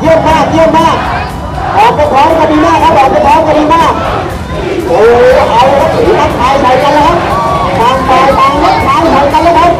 เยี่ยมมากเยี่ยมมากออกไปพร้อมกันดีมากครับออกไปพร้อมกันดีมากโอ้เอาถือนักขายใส่กันแล้วครับต่างฝ่ายต่างนักทายใส่กันแล้วครับ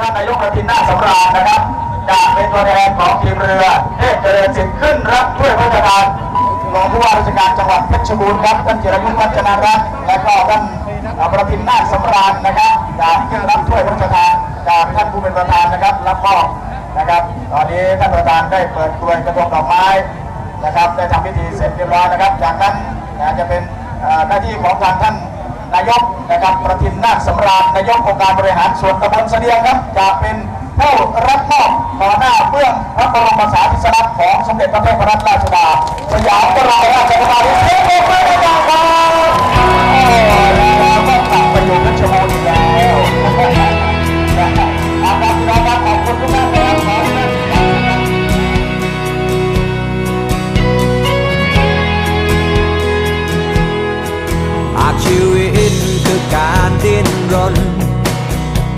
ท่านนายกประทินนาสำราญนะครับจะเป็นตัวแทนของทีมเรือเทพเจริญสินขึ้นรับถ้วยพระราชทานรองผู้ว่าราชการจังหวัดเพชรบูรณ์ครับท่านเจรยุทธ์วัฒนารัตน์และก็ท่านประทินนาสำราญนะครับจะขึ้นรับถ้วยพระราชทานจากท่านผู้เป็นประธานนะครับรับมอบนะครับ ตอนนี้ท่านประธานได้เปิดกลวยกระทงดอกไม้นะครับได้ทำพิธีเสร็จเรียบร้อยนะครับ จากนั้นจะเป็นหน้าที่ของทางท่าน นายกนะครับประทินนาคสำราญนายกองค์การบริหารส่วนตำบลเสดียงครับจะเป็นผู้รับมอบต่อหน้าเบื้องพระบรมสารีริสลักษณ์ของสมเด็จพระเทพรัตนราชสุดาสยามบรมราชกุมารีเทพบุตรพระเจ้าครับ